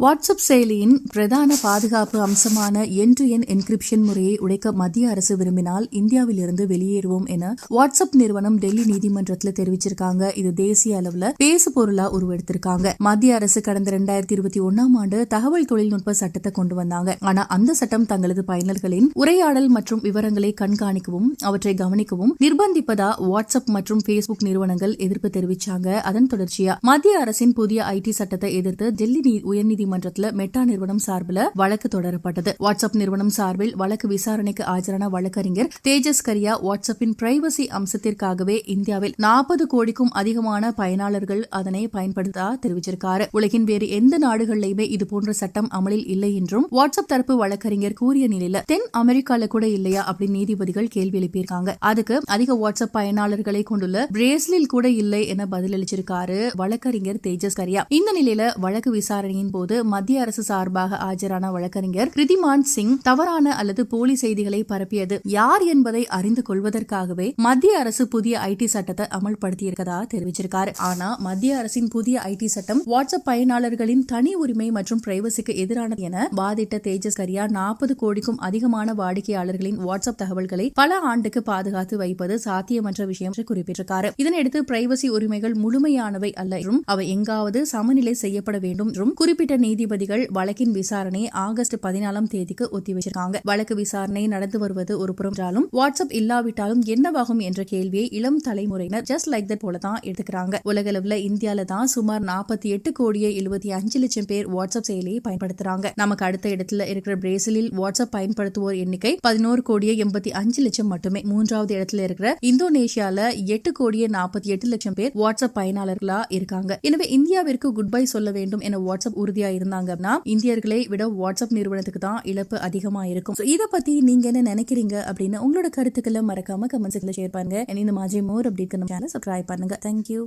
WhatsApp செயலியின் பிரதான பாதுகாப்பு அம்சமான என் டு என் என்கிரிப்ஷன் முறையை உடைக்க மத்திய அரசு விரும்பினால் இந்தியாவில் இருந்து வெளியேறுவோம் என வாட்ஸ்அப் நிறுவனம் டெல்லி நீதிமன்றத்தில் தெரிவிச்சிருக்காங்க. இது தேசிய அளவுல பேசு பொருளா உருவெடுத்திருக்காங்க. மத்திய அரசு கடந்த இரண்டாயிரத்தி இருபத்தி ஒன்னாம் ஆண்டு தகவல் தொழில்நுட்ப சட்டத்தை கொண்டு வந்தாங்க. ஆனா அந்த சட்டம் தங்களது பயனர்களின் உரையாடல் மற்றும் விவரங்களை கண்காணிக்கவும் அவற்றை கவனிக்கவும் நிர்பந்திப்பதா வாட்ஸ்அப் மற்றும் பேஸ்புக் நிறுவனங்கள் எதிர்ப்பு தெரிவிச்சாங்க. அதன் தொடர்ச்சியா மத்திய அரசின் புதிய ஐடி சட்டத்தை எதிர்த்து டெல்லி நீ- நீதிமன்றத்தில் மெட்டா நிறுவனம் சார்பில் வழக்கு தொடரப்பட்டது. வாட்ஸ்அப் நிறுவனம் சார்பில் வழக்கு விசாரணைக்கு ஆஜரான வழக்கறிஞர் தேஜஸ் கரியா வாட்ஸ்அப்பின் பிரைவசி அம்சத்திற்காகவே இந்தியாவில் நாற்பது கோடிக்கும் அதிகமான பயனாளர்கள் அதனை பயன்படுத்தா தெரிவிச்சிருக்காரு. உலகின் வேறு எந்த நாடுகளிலுமே இதுபோன்ற சட்டம் அமலில் இல்லை என்றும் வாட்ஸ்அப் தரப்பு வழக்கறிஞர் கூறிய நிலையில தென் அமெரிக்கால கூட இல்லையா அப்படின்னு நீதிபதிகள் கேள்வி எழுப்பியிருக்காங்க. அதுக்கு அதிக வாட்ஸ்அப் பயனாளர்களை கொண்டுள்ள பிரேசிலில் கூட இல்லை என பதிலளிச்சிருக்காரு வழக்கறிஞர் தேஜஸ் கரியா. இந்த நிலையில வழக்கு விசாரணையின் போது மத்திய அரசு சார்பாக ஆஜரான வழக்கறிஞர் கிருதிமான் சிங் தவறான அல்லது போலி செய்திகளை பரப்பியது யார் என்பதை அறிந்து கொள்வதற்காகவே மத்திய அரசு புதிய ஐடி சட்டத்தை அமல்படுத்தியிருக்கதா தெரிவிச்சிருக்காரு. ஆனா மத்திய அரசின் புதிய ஐடி சட்டம் வாட்ஸ்அப் பயனாளர்களின் தனி உரிமை மற்றும் பிரைவசிக்கு எதிரானது என வாதிட்ட தேஜஸ் கரியா நாற்பது கோடிக்கும் அதிகமான வாடிக்கையாளர்களின் வாட்ஸ்அப் தகவல்களை பல ஆண்டுக்கு பாதுகாத்து வைப்பது சாத்தியமற்ற விஷயம் என்று குறிப்பிட்டிருக்காரு. இதனையடுத்து பிரைவசி உரிமைகள் முழுமையானவை அல்ல என்றும் அவை எங்காவது சமநிலை செய்யப்பட வேண்டும் என்றும் குறிப்பிட்ட நீதிபதிகள் வழக்கின் விசாரணை ஆகஸ்ட் பதினாலாம் தேதிக்கு ஒத்திவைச்சிருக்காங்க. வழக்கு விசாரணை நடந்து வருவது ஒரு புறம் என்றாலும் வாட்ஸ்அப் இல்லாவிட்டாலும் என்னவாகும் என்ற கேள்வியை இளம் தலைமுறையினர் ஜஸ்ட் லைக் தட் போல தான் எடுத்துக்கிறாங்க. உலகளவுல இந்தியால தான் சுமார் நாற்பத்தி எட்டு கோடியே எழுபத்தி அஞ்சு லட்சம் பேர் வாட்ஸ்அப் செயலியை பயன்படுத்துறாங்க. நமக்கு அடுத்த இடத்துல இருக்கிற பிரேசிலில் வாட்ஸ்அப் பயன்படுத்துவோர் எண்ணிக்கை பதினோரு கோடியே எண்பத்தி அஞ்சு லட்சம் மட்டுமே. மூன்றாவது இடத்துல இருக்கிற இந்தோனேஷியால எட்டு கோடியே நாற்பத்தி எட்டு லட்சம் பேர் வாட்ஸ்அப் பயனாளர்களா இருக்காங்க. எனவே இந்தியாவிற்கு குட் பை சொல்ல வேண்டும் என வாட்ஸ்அப் இருந்தாங்க இருந்தாங்கன்னா இந்தியர்களை விட வாட்ஸ்அப் நிறுவனத்துக்கு தான் இழப்பு அதிகமா இருக்கும். So, இத பத்தி நீங்க என்ன நினைக்கிறீங்க அப்படின்னு உங்களோட கருத்துக்களை மறக்காம கமெண்ட்ஸ்ல ஷேர் பண்ணுங்க. இந்த மாதிரி மோர் அப்படி நம்ம சேனல் சப்ஸ்கிரைப் பண்ணுங்க. தேங்க்யூ